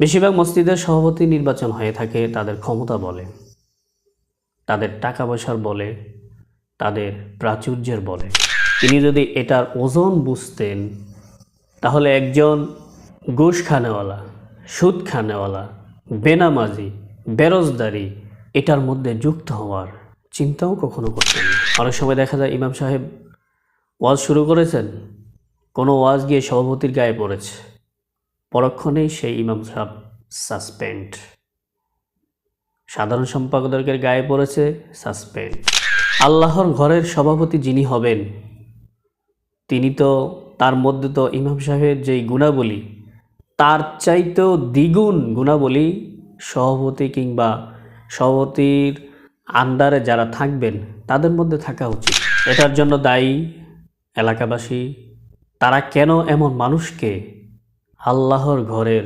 বেশিরভাগ মসজিদের সভাপতি নির্বাচন হয়ে থাকে, তাদের ক্ষমতা বলে, তাদের টাকা পয়সার বলে, তাদের প্রাচুর্যের বলে। তিনি যদি এটার ওজন বুঝতেন, তাহলে একজন ঘুষ খানেওয়ালা সুদ খানেওয়ালা বেনামাজি, বেরোজদারি এটার মধ্যে যুক্ত হওয়ার চিন্তাও কখনো করতেন অনেক সময় দেখা যায় ইমাম সাহেব ওয়াজ শুরু করেছেন, কোনো ওয়াজ গিয়ে সভাপতির গায়ে পড়েছে। পরক্ষণেই সেই ইমাম সাহেব সাসপেন্ড সাধারণ সম্পাদকের গায়ে পড়েছে সাসপেন্ড আল্লাহর ঘরের সভাপতি যিনি হবেন, তিনি তো তার মধ্যে তো ইমাম সাহেবের যেই গুণাবলী, তার চাইতেও দ্বিগুণ গুণাবলী সভাপতি কিংবা সভাপতির আন্ডারে যারা থাকবেন, তাদের মধ্যে থাকা উচিত। এটার জন্য দায়ী এলাকাবাসী, তারা কেন এমন মানুষকে আল্লাহর ঘরের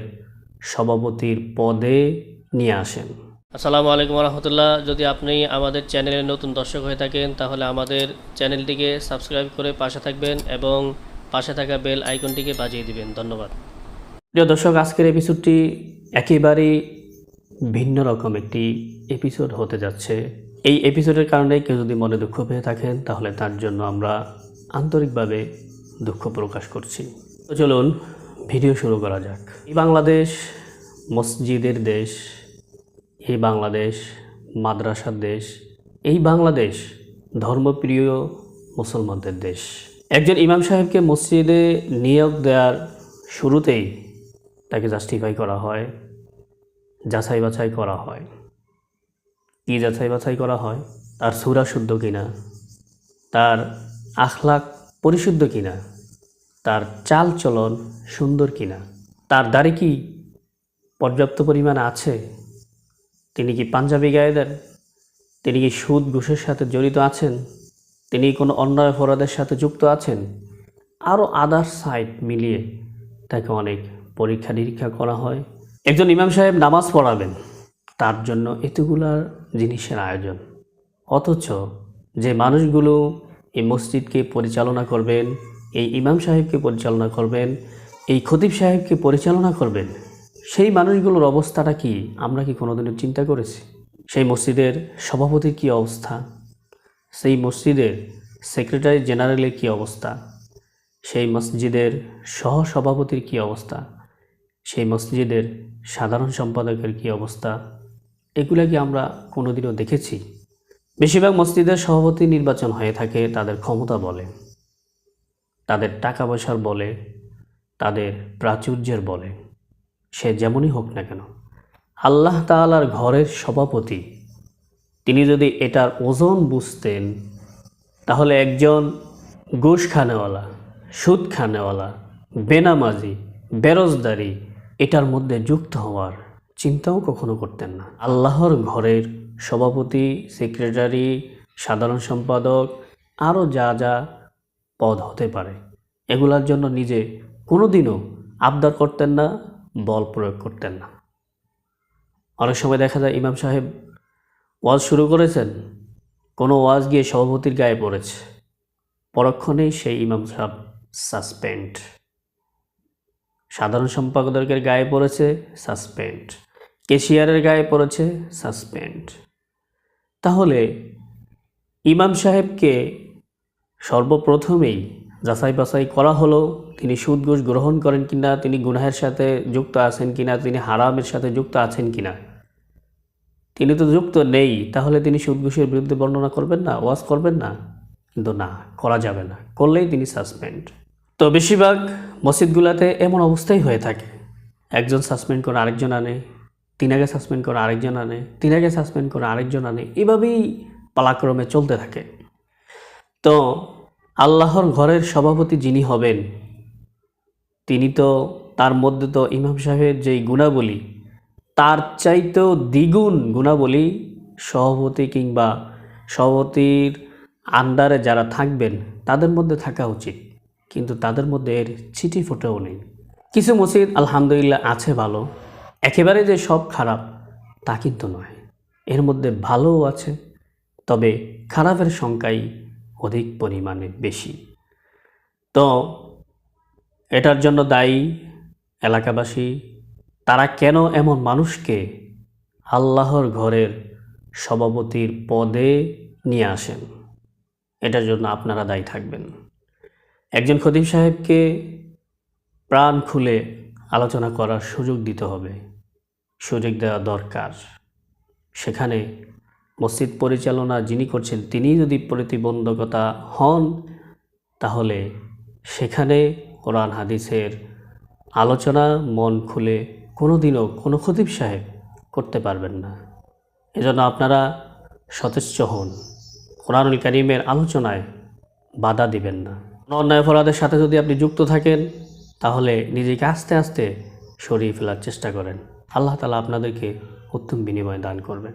সভাপতির পদে নিয়ে আসেন। আসসালামু আলাইকুম রহমতুল্লাহ যদি আপনি আমাদের চ্যানেলের নতুন দর্শক হয়ে থাকেন তাহলে আমাদের চ্যানেলটিকে সাবস্ক্রাইব করে পাশে থাকবেন এবং পাশে থাকা বেল আইকনটিকে বাজিয়ে দিবেন। ধন্যবাদ। প্রিয় দর্শক আজকের এপিসোডটি একেবারেই ভিন্ন রকম একটি এপিসোড হতে যাচ্ছে। এই এপিসোডের কারণে কেউ যদি মনে দুঃখ পেয়ে থাকেন তাহলে তার জন্য আমরা আন্তরিকভাবে দুঃখ প্রকাশ করছি। চলুন ভিডিও শুরু করা যাক। এই বাংলাদেশ, মসজিদের দেশ, এই বাংলাদেশ, মাদ্রাসার দেশ, এই বাংলাদেশ ধর্মপ্রিয় মুসলমানদের দেশ। একজন ইমাম সাহেবকে মসজিদে নিয়োগ দেওয়ার শুরুতেই তাকে জাস্টিফাই করা হয়, যাচাই বাছাই করা হয়। কী যাচাই বাছাই করা হয়? তার সুরা শুদ্ধ কিনা? তার আখলাক পরিশুদ্ধ কিনা? তার চাল চলন সুন্দর কিনা? তার দাড়ি কি পর্যাপ্ত পরিমাণ আছে? তিনি কি পাঞ্জাবি গায়ে দেন তিনি কি সুদ ঘুষের সাথে জড়িত আছেন? তিনি কোনো অন্যায় অপরাধের সাথে যুক্ত আছেন? আরও আদার সাইড মিলিয়ে তাকে অনেক পরীক্ষা নিরীক্ষা করা হয়। একজন ইমাম সাহেব নামাজ পড়াবেন, তার জন্য এতগুলার জিনিসের আয়োজন। অথচ যে মানুষগুলো এই মসজিদকে পরিচালনা করবেন এই ইমাম সাহেবকে পরিচালনা করবেন, এই খতিব সাহেবকে পরিচালনা করবেন, সেই মানুষগুলোর অবস্থাটা কি আমরা কি কোনোদিনও চিন্তা করেছি? সেই মসজিদের সভাপতির কী অবস্থা? সেই মসজিদের সেক্রেটারি জেনারেলের কী অবস্থা? সেই মসজিদের সহ সভাপতির কী অবস্থা? সেই মসজিদের সাধারণ সম্পাদকের কী অবস্থা? এগুলা কি আমরা কোনোদিনও দেখেছি? বেশিরভাগ মসজিদের সভাপতি নির্বাচন হয়ে থাকে, তাদের ক্ষমতা বলে। তাদের টাকা পয়সার বলে, তাদের প্রাচুর্যের বলে, সে যেমনই হোক না কেন। আল্লাহ তাআলার ঘরের সভাপতি, তিনি যদি এটার ওজন বুঝতেন, তাহলে একজন ঘুষ খানেওয়ালা সুদ খানেওয়ালা বেনামাজি, বেরোজদারি, এটার মধ্যে যুক্ত হওয়ার চিন্তাও কখনো করতেন না। আল্লাহর ঘরের সভাপতি, সেক্রেটারি, সাধারণ সম্পাদক, আরও যা যা পদ হতে পারে। এগুলার জন্য নিজে কোনোদিনও আবদার করতেন না, বল প্রয়োগ করতেন না। অনেক সময় দেখা যায় ইমাম সাহেব ওয়াজ শুরু করেছেন, কোনো ওয়াজ গিয়ে সভাপতির গায়ে পড়েছে। পরক্ষণেই সেই ইমাম সাহেব সাসপেন্ড। সাধারণ সম্পাদকের গায়ে পড়েছে, সাসপেন্ড। কেশিয়ারের গায়ে পড়েছে, সাসপেন্ড। তাহলে ইমাম সাহেবকে সর্বপ্রথমেই যাচাই বাছাই করা হলো, তিনি সুদ গ্রহণ করেন কিনা, তিনি গুনাহের সাথে যুক্ত আছেন কিনা, তিনি হারামের সাথে যুক্ত আছেন কিনা। তিনি তো যুক্ত নেই, তাহলে তিনি সুদ বিরুদ্ধে বর্ণনা করবেন না, ওয়াজ করবেন না? কিন্তু না, করা যাবে না, করলেই তিনি সাসপেন্ড। তো বেশিরভাগ মসজিদগুলোতে এমন অবস্থাই হয়ে থাকে। একজন সাসপেন্ড করে আরেকজন আনে, তিন আগে সাসপেন্ড করে আরেকজন আনে, তিন আগে সাসপেন্ড করে আরেকজন আনে, এভাবেই পালাক্রমে চলতে থাকে। তো আল্লাহর ঘরের সভাপতি যিনি হবেন, তিনি তো তার মধ্যে তো ইমাম সাহেবের যেই গুণাবলী, তার চাইতেও দ্বিগুণ গুণাবলী সভাপতি কিংবা সভাপতির আন্ডারে যারা থাকবেন, তাদের মধ্যে থাকা উচিত। কিন্তু তাদের মধ্যে এর ছিটি ফোটেও নেই। কিছু মসজিদ আলহামদুলিল্লাহ আছে ভালো, একেবারে যে সব খারাপ, তা কিন্তু নয়। এর মধ্যে ভালোও আছে, তবে খারাপের সংখ্যাই অধিক পরিমাণে বেশি। তো এটার জন্য দায়ী এলাকাবাসী, তারা কেন এমন মানুষকে আল্লাহর ঘরের সভাপতির পদে নিয়ে আসেন? এটার জন্য আপনারা দায়ী থাকবেন। একজন খদিম সাহেবকে প্রাণ খুলে আলোচনা করার সুযোগ দিতে হবে। সুযোগ দেওয়া দরকার। সেখানে মসজিদ পরিচালনা যিনি করছেন তিনি যদি প্রতিবন্ধকতা হন, তাহলে সেখানে কোরআন, হাদিসের আলোচনা মন খুলে কোনো দিনও কোনো খতিব সাহেব করতে পারবেন না। এজন্য আপনারা সতেচ্ছ হন। কোরআনুল করিমের আলোচনায় বাধা দিবেন না। কোনো অন্যায় অপরাধের সাথে যদি আপনি যুক্ত থাকেন, তাহলে নিজেকে আস্তে আস্তে সরিয়ে ফেলার চেষ্টা করেন। আল্লাহ তালা আপনাদেরকে উত্তম বিনিময় দান করবেন।